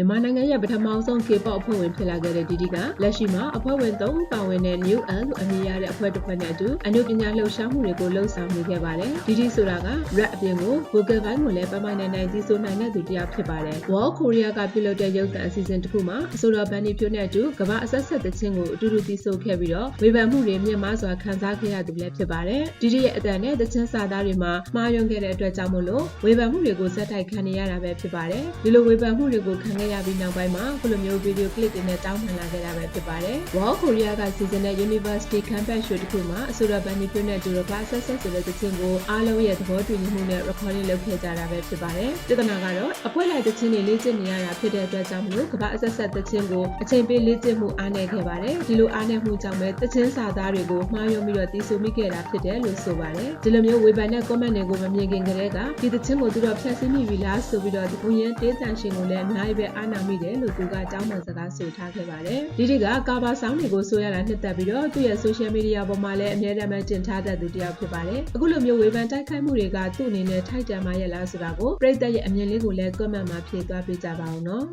မြန်မာနိုင်ငံရဲ့ပထမဆုံး K-pop အဖွဲ့ဝင်ဖြစ်လာခဲ့တဲ့ဒီဒီကလက်ရှိမှာအဖွဲ့ဝင်3ဦးပါဝင်တဲ့ New L လို့အမည်ရတဲ့အဖွဲ့တစ်ဖွဲ့နဲ့အတူအနုပညာလှုပ်ရှားမှုတွေကိုလှုပ်ဆောင်နေခဲ့ပါတယ်ဒီဒီဆိုတာက rap အပြင်ကို vocal ဘိုင်းကိုလည်းပမိုင်နိုင်နိုင်ကြီးစိုးနိုင်တဲ့သူတစ်ယောက်ဖြစ်ပါတယ် World Korea ကပြုလုပ်တဲ့ရုပ်သံအစီအစဉ်တစ်ခုမှာအဆိုတော်ဘန်ဒီဖြိုးနဲ့အတူကမ္ဘာအဆက်ဆက်သချင်းကိုအတူတူတီးဆိုခဲ့ပြီးတော့ဝေဖန်မှုတွေမြင့်မားစွာခံစားခဲ့ရသူလည်းဖြစ်ပါတယ်ဒီဒီရဲ့အတန်နဲ့သချင်းစာသားတွေမှာမှားယွင်းခဲ့တဲ့အတွက်ကြောင့်မို့လို့ဝေဖန်မှုတွေကိုစက်တိုက်ခံနေရတာပဲဖြစ်ပါတယ်ဒီလိုဝေဖန်မှုတွေကိုခံခဲ့ရပြီးနောက်ပိုင်းမှာခုလိုမျိုးဗီဒီယိုကလစ်တွေနဲ့တောင်းပန်လာခဲ့တာပဲဖြစ်ပါတယ် World Korea ကစီစဉ်တဲ့ University Campus Show တစ်ခုမှာအဆိုတော်ဘန်ဒီဖြိုးနဲ့အတူကမ္ဘာအဆက်ဆက်ဆိုတဲ့သချင်းကိုအားလုံးရဲ့သဘောတူညီမှုနဲ့ recording လုပ်ခဲ့ကြတာပဲဖြစ်ပါတယ်ပြဿနာကတော့အဖွဲ့လိုက်သချင်းတွေလေ့ကျင့်နေရတာဖြစ်တဲ့အတွက်ကြောင့်မလို့ကမ္ဘာအဆက်ဆက်သချင်းကိုအချိန်ပေးလေ့ကျင့်မှုအားနည်းခဲ့ပါတယ်ဒီလိုအားနည်းမှုကြောင့်ပဲသချင်းစာသားတွေကိုမှားယွင်းပြီးတော့တီးဆိုမိခဲ့တာဖြစ်တယ်လို့ဆိုပါတယ်ဒီလိုမျိုးဝေဖန်တဲ့ comment တွေကိုမမြင်ခင်ကတည်းကဒီသချင်းကိုသူတို့ဖျက်ဆီးမိပြီလားဆိုပြီးတော့ဒီပုံရင်တေးတန်ရှင်ကိုလည်းအများကြီးပဲအားနာမိတယ်လို့သူကအကြောင်းမှန်စကားဆိုထားခဲ့ပါတယ်ဒီဒီကကာဘာဆောင်းတွေကိုဆိုရတာနှစ်သက်ပြီးတော့သူ့ရဲ့ social media ပေါ်မှာလည်းအများတမ်းတင်ထားတတ်သူတစ်ယောက်ဖြစ်ပါတယ်အခုလိုမျိုးဝေဖန်တိုက်ခိုက်မှုတွေကသူ့အနေနဲ့ထိုက်တန်မှရဲ့လားဆိုတာကိုပြည်သက်ရဲ့အမြင်လေးကိုလည်း comment မှာဖြေသွားပေးကြပါဦးနော်